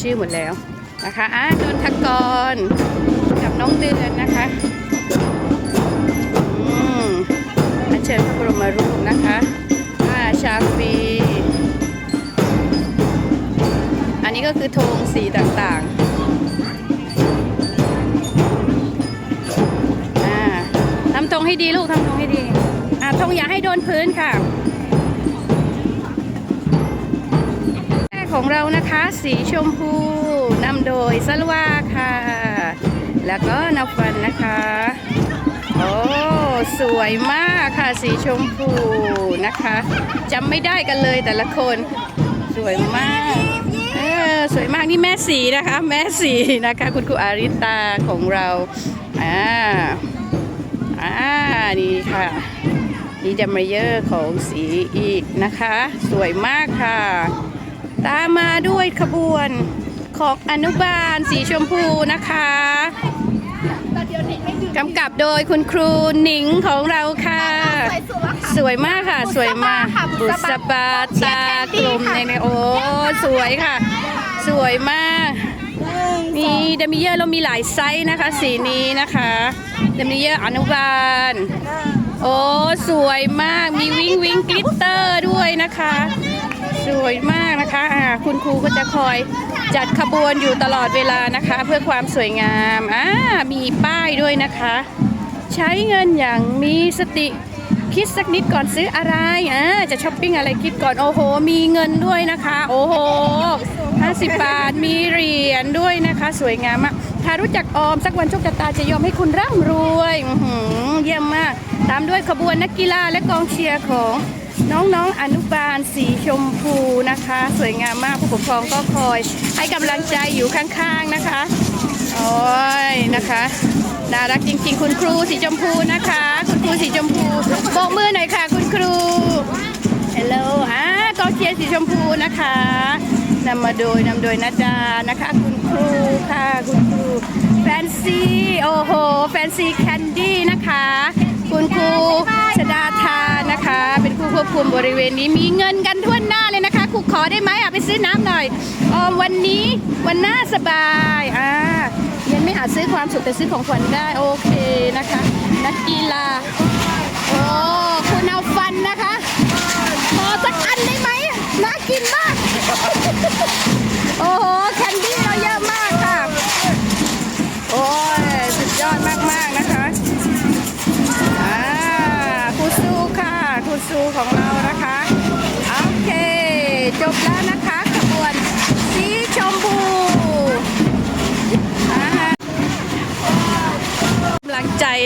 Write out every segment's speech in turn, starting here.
ชื่อหมดแล้วนะคะอ่านนทกรกับน้องเดือนนะคะอืมอัญเชิญพระบรมรูปนะคะอ่าชาฟีอันนี้ก็คือธงสีต่างๆอ่าทำธงให้ดีลูกทำธงให้ดี อ่าธงอย่าให้โดนพื้นค่ะ ของเรานะคะ สีชมพูนำโดยสลวาค่ะ แล้วก็นฟันนะคะ โอ้สวยมากค่ะสีชมพูนะคะจำไม่ได้กันเลยแต่ละคนสวยมากเออสวยมากนี่แม่สีนะคะ แม่สีนะคะ คุณครูอาริตาของเราอ่าอ่านี่ค่ะนี่ดัมเมเยอร์ของสีอีกนะคะ สวยมากค่ะ ตามมาด้วยขบวนของอนุบาลสีชมพูนะคะ กำกับโดยคุณครูหนิงของเราค่ะ สวยมากค่ะ สวยมากบุษบาตากลมในโอ้สวยค่ะ สวยมากมีเดมิเยอร์เรามีหลายไซส์นะคะ สีนี้นะคะเดมิเยอร์อนุบาล โอ้ สวยมากมีวิงวิงกลิตเตอร์ด้วยนะคะ สวยมากนะคะอ่าคุณครูก็จะคอยจัดขบวนอยู่ตลอดเวลานะคะ เพื่อความสวยงามอ่ามีป้ายด้วยนะคะ ใช้เงินอย่างมีสติคิดสักนิดก่อนซื้ออะไรอ่าจะช้อปปิ้งอะไรคิดก่อนโอ้โห มีเงินด้วยนะคะ โอ้โห50 บาทมีเหรียญด้วยนะคะ สวยงามมากถ้ารู้จักออมสักวันโชคชะตาจะยอมให้คุณร่ำรวยเยี่ยมมาก ตามด้วยขบวนนักกีฬาและกองเชียร์ของ น้องๆอนุบาลสีชมพูนะคะ สวยงามมากผู้ปกครองก็คอย ให้กำลังใจอยู่ข้างๆนะคะโอ้ยนะคะน่ารักจริงๆ คุณครูสีชมพูนะคะ คุณครูสีชมพูโบกมือหน่อยค่ะ คุณครูเฮลโลอ่ากองเชียร์สีชมพูนะคะนำมาโดยนำโดยนาดานะคะ คุณครูค่ะคุณครูแฟนซีโอ้โหแฟนซีแคนดี้นะคะ คุณครู ชดาทานนะคะ เป็นผู้ควบคุมบริเวณนี้มีเงินกันทั่วหน้าเลยนะคะครูขอได้ไหมอะไปซื้อน้ำหน่อยออมวันนี้วันหน้าสบายอ่าเงินไม่อาจซื้อความสุขแต่ซื้อของขวัญได้โอเคนะคะ นักกีฬาโอ้คุณเอาฟันนะคะ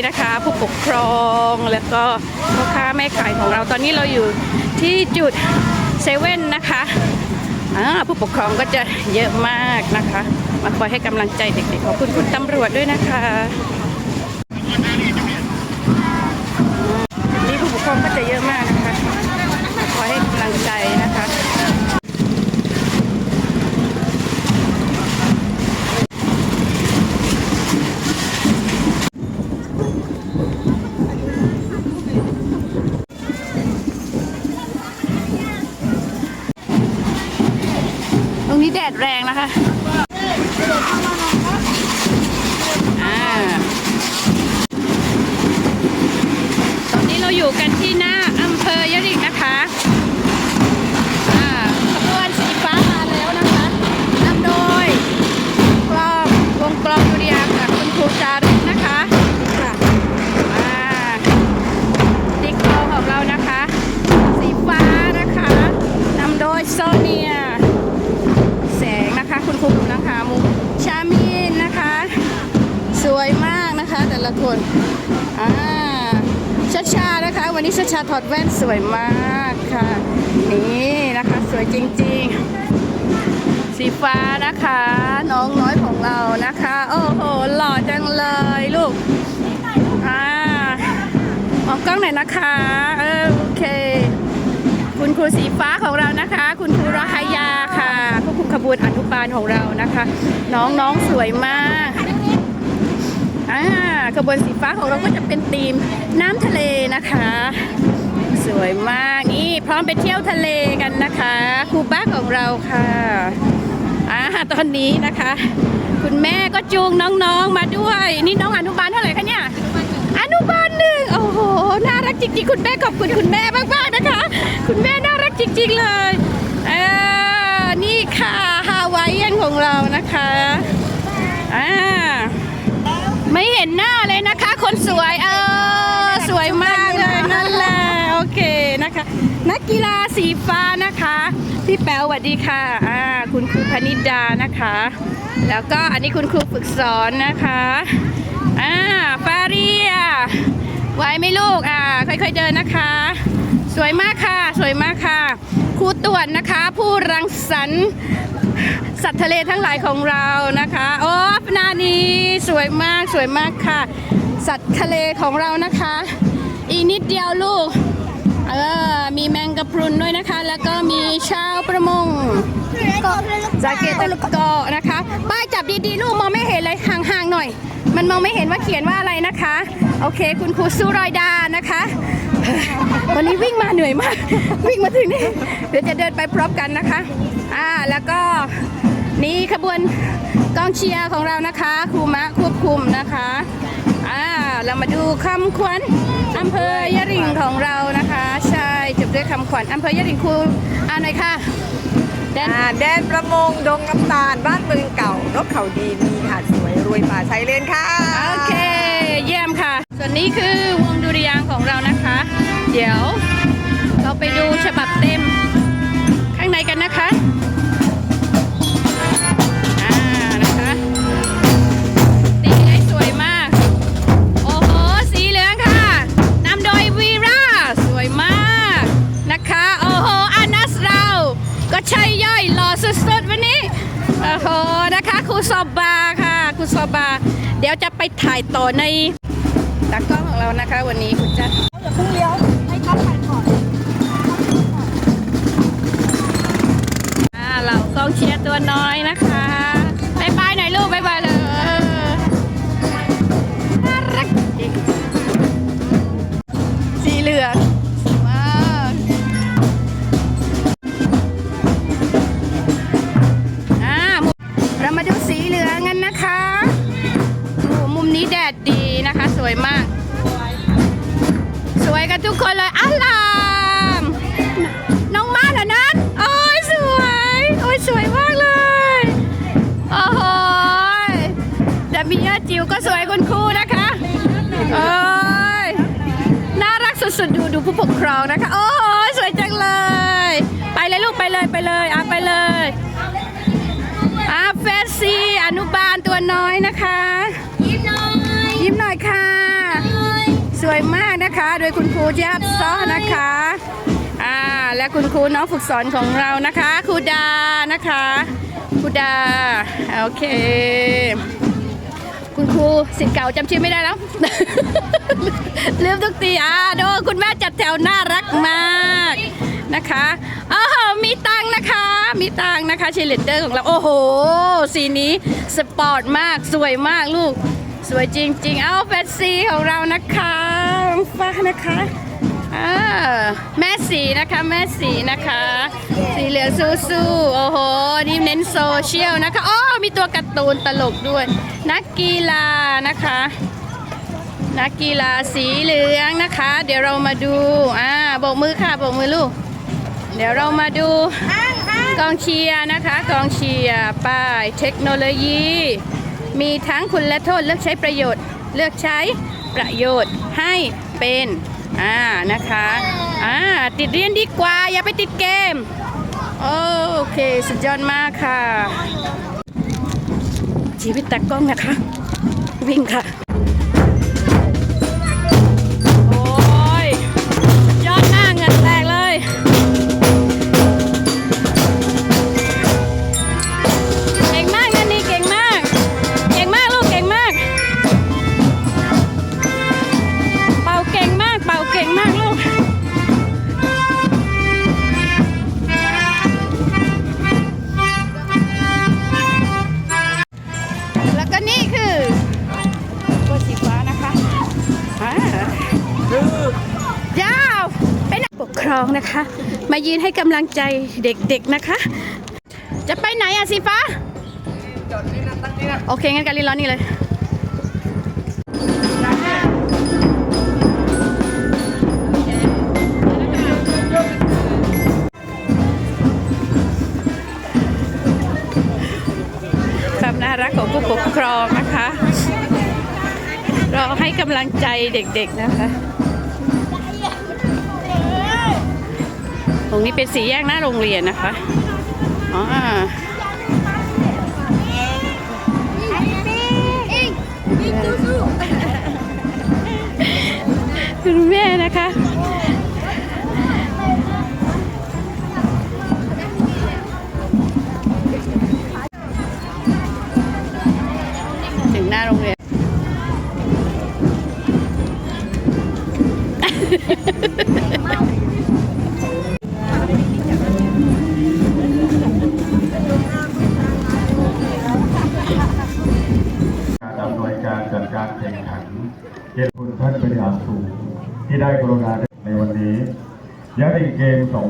นะคะ ผู้ปกครองแล้วก็พ่อค้าแม่ขายของเราตอนนี้เราอยู่ที่จุดเซเว่นนะคะผู้ปกครองก็จะเยอะมากนะคะ มาคอยให้กำลังใจเด็กๆขอบคุณคุณตำรวจด้วยนะคะ แรงนะคะ อดแว่นสวยมากค่ะ นี่นะคะสวยจริงๆ สีฟ้านะคะ น้องน้อยของเรานะคะ โอ้โหหล่อจังเลยลูกอ่ามองกล้องหน่อยนะคะเออโอเค คุณครูสีฟ้าของเรานะคะ คุณครูรหายาค่ะควบคุมขบวนอนุบาลของเรานะคะ น้องน้องสวยมากอ่าขบวนสีฟ้าของเราก็จะเป็นธีมน้ำทะเลนะคะ วยมากนี่พร้อมไปเที่ยวทะเลกันนะคะครูบ้าของเราค่ะอ่าตอนนี้นะคะ คุณแม่ก็จูงน้องๆมาด้วย นี่น้องอนุบาลเท่าไหร่คะเนี่ยอนุบาลหนึ่งโอ้โหน่ารักจริงๆคุณแม่ขอบคุณคุณแม่มากๆนะคะ คุณแม่น่ารักจริง ๆเลยเออนี่ค่ะฮาวายเอนของเรานะคะอ่าไม่เห็นหน้าเลยนะคะ คนสวยเออสวยมาก เคนะคะ นักกีฬาสีฟ้านะคะ พี่แป๋วสวัสดีค่ะอ่าคุณครูพนิดานะคะ แล้วก็อันนี้คุณครูฝึกสอนนะคะอ่าฟาเรียไหวไหมลูกอ่าค่อยๆเดินนะคะ สวยมากค่ะ สวยมากค่ะครูตรวจนะคะ ผู้รังสรรค์สัตว์ทะเลทั้งหลายของเรานะคะโอ้ปนานีสวยมากสวยมากค่ะ สัตว์ทะเลของเรานะคะ อีกนิดเดียวลูก เออมีแมงกะพรุนด้วยนะคะ แล้วก็มีชาวประมงสาเกตะเกาะนะคะป้ายจับดีๆลูกมองไม่เห็นเลยห่างๆหน่อย มันมองไม่เห็นว่าเขียนว่าอะไรนะคะ โอเค คุณครูสุรอยดานะคะ วันนี้วิ่งมาเหนื่อยมาก วิ่งมาถึงนี่เดี๋ยวจะเดินไปพร้อมกันนะคะอ่าแล้วก็นี่ขบวนกองเชียร์ของเรานะคะครูมะควบคุมนะคะ อ่าเรามาดูคำขวัญอำเภอยะริงของเรานะคะ ใช่จบด้วยคำขวัญอำเภอยะริงครูอ่านหน่อยค่ะแดนอ่าแดนประมงดงน้ำตาล บ้านเมืองเก่านกเขาดีมีหาดสวยรวยป่าชายเลนค่ะโอเค เยี่ยมค่ะ ส่วนนี้คือวงดุริยางค์ของเรานะคะ เดี๋ยว เราไปดูฉบับเต็ม ข้างในกันนะคะ โอ้โหนะคะครูสอบบาค่ะครูสอบบา เดี๋ยวจะไปถ่ายต่อในตากล้องของเรานะคะ วันนี้คุณจัดอย่าเพิ่งเลี้ยวให้เขาถ่ายก่อนอ่าเรากองเชียร์ตัวน้อยนะคะบายบายหน่อยลูกบายบายเลยน่ารักจริงสีเหลือง สุดๆดูดูผู้ปกครองนะคะ โอ้โหสวยจังเลย ไปเลยลูกไปเลยไปเลยอะไปเลยอะเฟสซี่อนุบาลตัวน้อยนะคะ ยิ้มหน่อย ยิ้มหน่อยค่ะ สวยมากนะคะ โดยคุณครูเจี๊ยบซ้อนะคะอ่าและคุณครูน้องฝึกสอนของเรานะคะครูดานะคะครูดาโอเค คุณครูสิทธิ์เก่าจำชื่อไม่ได้แล้ว ลืมทุกทีอ่าดูคุณแม่จัดแถวน่ารักมากนะคะอ๋อมีตังนะคะ มีตังนะคะเชลิเดอร์ของเรา โอ้โห สีนี้สปอร์ตมาก สวยมากลูก สวยจริง ๆ เอาแฟนซีของเรานะคะฟ้านะคะ อ่าแม่สีนะคะแม่สีนะคะ สีเหลืองสู้ๆโอ้โห นี่เน้นโซเชียลนะคะอ๋อมีตัวการ์ตูนตลกด้วย นักกีฬานะคะ นักกีฬาสีเหลืองนะคะ เดี๋ยวเรามาดูอ่าโบกมือค่ะโบกมือลูก เดี๋ยวเรามาดูกองเชียร์นะคะ กองเชียร์ป้ายเทคโนโลยี มีทั้งคุณและโทษเลือกใช้ประโยชน์ เลือกใช้ประโยชน์ให้เป็น อ่านะคะอ่าติดเรียนดีกว่า อย่าไปติดเกม โอเค สุดยอดมากค่ะ ชีวิตตากล้องนะคะ วิ่งค่ะ มายืนให้กำลังใจเด็กๆนะคะ จะไปไหนอะสีฟ้าโอเคงั้นการินร้อนนี่เลยความน่ารักของผู้ปกครองนะคะรอให้กำลังใจเด็กๆนะคะ ตรงนี้เป็นสีแยกหน้าโรงเรียนนะคะอ๋อ ท่านเป็นอย่างสูงที่ได้กรุณาในวันนี้ยักษ์เกมสอง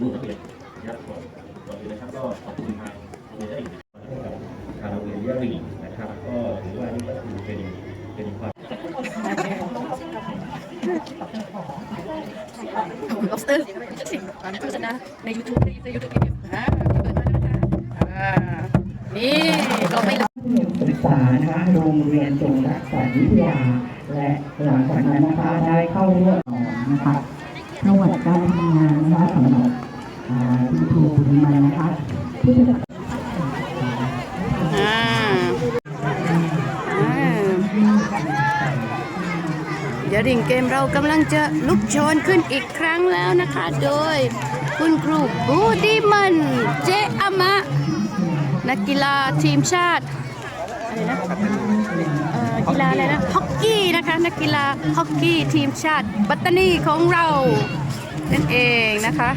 ดูระเบียบนะครับก่อนก่อนอื่นนะครับก็ขอบคุณทางโรงเรียนทางโรงเรียนยะรีนะครับ ก็ถือว่านี่ก็คือเป็นเป็นความล็อบสเตอร์การโฆษณาใน YouTube ใน YouTube อ่าเปิดมาแล้วนะคะอ่านี่ก็ไม่ศึกษานะคะโรงเรียนจงรักษาวิทยา และหลังจากนั้นนะคะได้เข้าร่วมนะคะประวัติการทำงานนะคะสำหรับอ่าคุณครูปุริมันนะคะที่จะอ่าอ่าเดี๋ยวริ่งเกมเรากำลังจะลุกโชนขึ้นอีกครั้งแล้วนะคะ โดยคุณครูบูดีมันเจอามะ นักกีฬาทีมชาติอะไรนะเออกีฬาอะไรนะฮอก นะคะ นักกีฬาฮอกกี้ทีมชาติปัตตานีของเรานั่นเองนะคะ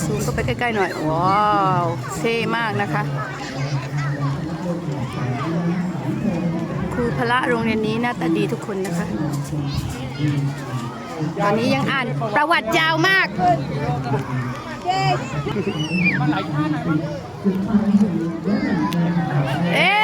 ซูมเข้าไปใกล้ๆหน่อย ว้าวเท่มากนะคะ ครูพละโรงเรียนนี้หน้าตาดีทุกคนนะคะ ตอนนี้ยังอ่านประวัติยาวมากเอ๊